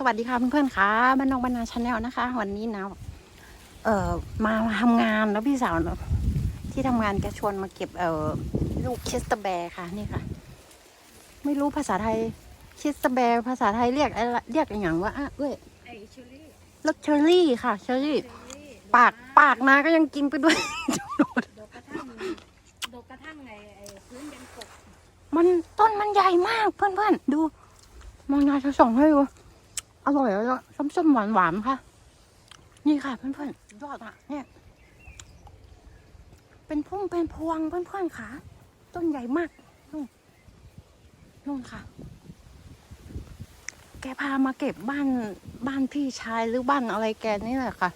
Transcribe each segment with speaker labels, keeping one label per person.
Speaker 1: สวัสดีค่ะเพื่อนๆค่ะบ้านนอกบ้านนาชาแนลนะคะ วันนี้นะเอ่อมาทำงานแล้วพี่สาวเนอะที่ทำงานแกชวนมาเก็บเอ่อลูกคิสตาแบร์ค่ะนี่ค่ะ ไม่รู้ภาษาไทยคิสตาแบร์ภาษาไทยเรียกอะไรเรียกอย่างว่าอะเอ้ย
Speaker 2: ไอเชอรี่
Speaker 1: ลูกเชอร์รี่ค่ะเชอร์รี่
Speaker 2: เชอรี่
Speaker 1: ปากปากนาก็ยังกินไปด้วย
Speaker 2: ดกกระทั่งดกกระทั่งไงไอพื้นยังกบ
Speaker 1: มันต้นมันใหญ่มากเพื่อนๆดูมองนาจะส่องให้ดู อร่อยแล้วส้มๆหวานๆค่ะ นี่ค่ะเพื่อนๆยอดอะเนี่ย เป็นพุ่มเป็นพวงเพื่อนๆค่ะต้นใหญ่มากนู่นนู่นค่ะ แกพามาเก็บบ้านบ้านพี่ชายหรือบ้านอะไรแกนี่แหละค่ะ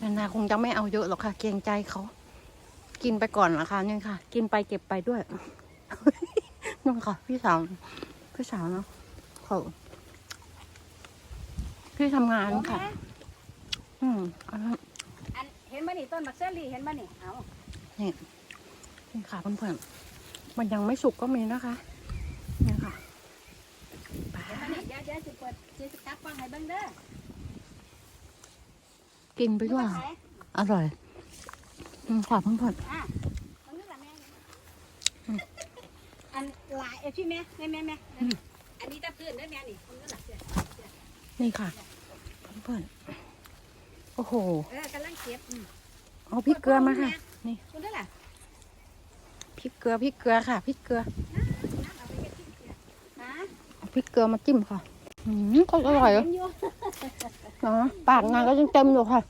Speaker 1: นานาคงจะไม่เอาเยอะหรอกค่ะ เกรงใจเขา กินไปก่อนละคะนี่ค่ะ กินไปเก็บไปด้วยนู่นค่ะ พี่สาวพี่สาวเนาะเขา พี่ทำงานค่ะ อืมอันนั้น
Speaker 2: อันเห็นบ้านี่ต้นบักเชอรี่เห็นบ้านี่เอา
Speaker 1: นี่ค่ะเพื่อนๆมันยังไม่สุกก็มีนะคะนี่ค่ะไป
Speaker 2: เห็นบ้านี่เดี๋ยวเดี๋ยวสิเปิดสิสตักฟังให้เบิ่งเด้อ
Speaker 1: กินไปด้วย
Speaker 2: ไหน
Speaker 1: อร่อยอืมค่ะเพื่อน
Speaker 2: อะตรงนี้ล่ะแม่อันหลายเอ้ยพี่แม่แม่แม่แม่อันนี้ตะพื้นเด้อแม่นี่ตรงนี้ล่ะเสีย
Speaker 1: ๆนี่ค่ะ เพื่อนๆโอ้โห
Speaker 2: เออกำลังเก็บอืม
Speaker 1: เอาพริกเกลือมาค่ะ นี่
Speaker 2: ตรงนี้ล่ะ
Speaker 1: พริกเกลือพริกเกลือค่ะพริกเกลือ
Speaker 2: น้ำเอาไปเฮ็ดที่เสียฮะ
Speaker 1: เอาพริกเกลือมาจิ้มค่ะอืมก็อร่อย
Speaker 2: เห็
Speaker 1: อะ
Speaker 2: นอยู่
Speaker 1: เนาะปากนางก็ยังเต็มอยู่ค่ะ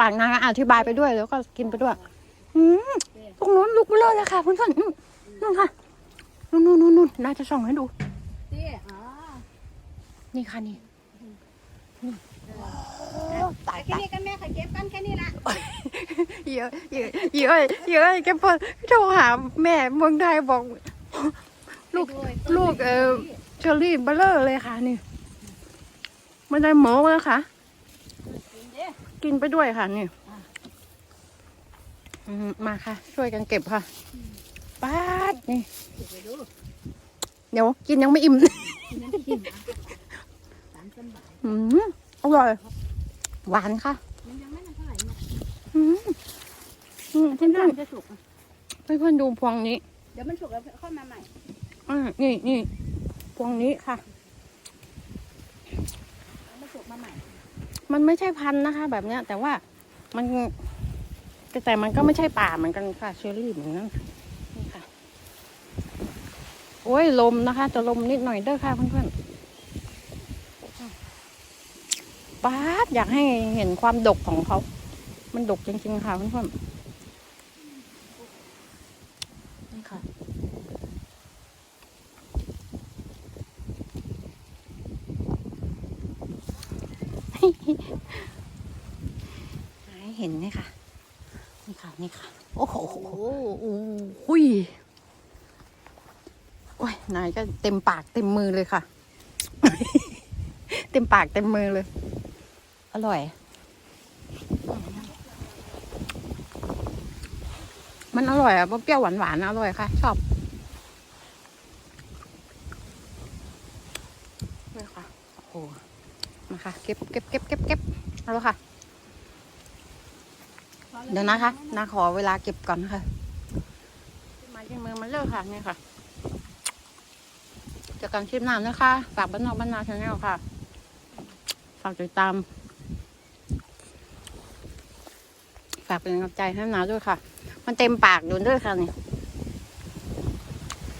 Speaker 1: ปากนางก็อธิบายไปด้วยแล้วก็กินไปด้วย อืมตรงนู้นลุกไปเลยเลยค่ะเพื่อนๆอืมนู่นค่ะนู่นนู่นนู่นนู่นน่าจะส่องให้ดู
Speaker 2: เตี้ยอ๋อ
Speaker 1: นี่ค่ะนี่นี่ ตาย
Speaker 2: แค่
Speaker 1: ตาย
Speaker 2: นี้กันแม่ขอเก็บกันแค่นี้ละ
Speaker 1: เยอะเยอะเยอะเยอะแกเปิดโทรหาแม่เมืองไทยบอก ลูกลูกเออเชอรี่เบลเลอร์เลยค่ะนี่มันได้หมูนะคะ กินไปด้วยค่ะนี่อืมมาค่ะ ช่วยกันเก็บค่ะป้าดนี่เดี๋ยวกินยังไม่อิ่ม อืมอร่อย หวานค่ะอืมอืมเพื่อน
Speaker 2: จะสุก
Speaker 1: ๆเพื่อนดูพวงนี้
Speaker 2: เดี๋ยวมันสุกแล้วค่อยมาใหม่
Speaker 1: อ่านี่นี่พวงนี้ค่ะ
Speaker 2: มันสุกมาใหม่
Speaker 1: มันไม่ใช่พันธุ์นะคะ แบบเนี้ย แต่ว่ามันแต่แต่มันก็ไม่ใช่ป่าเหมือนกันค่ะเชอรี่เหมือนกันนี่ค่ะ โอ้ยลมนะคะ จะลมนิดหน่อยเด้อค่ะเพื่อนๆ ป้าดอยากให้เห็นความดกของเขา มันดกจริงๆค่ะเพื่อนๆนี่ค่ะให้เห็นนี่ค่ะนี่ค่ะ นี่ค่ะ โอ้โหหุยโอ้ยนายก็เต็มปากเต็มมือเลยค่ะ เต็มปากเต็มมือเลย อร่อย มันอร่อยอะเปรี้ยวหวานหวานๆอร่อยค่ะ ชอบนี่ค่ะ โอ้โหมาค่ะ เก็บเก็บเก็บเก็บเก็บเอาละค่ะ เดี๋ยวนะคะนาขอเวลาเก็บก่อนนะคะมาที่มือมันเลิกค่ะนี่ค่ะเจากการชิมน้ำนะคะ ฝากบ้านนอกบ้านนาชาแนลค่ะ ฝากติดตาม ฝากเป็นกำลังใจให้นาด้วยค่ะ มันเต็มปากอยู่ด้วยค่ะนี่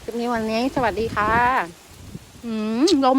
Speaker 1: คลิปนี้วันนี้สวัสดีค่ะ อืมลม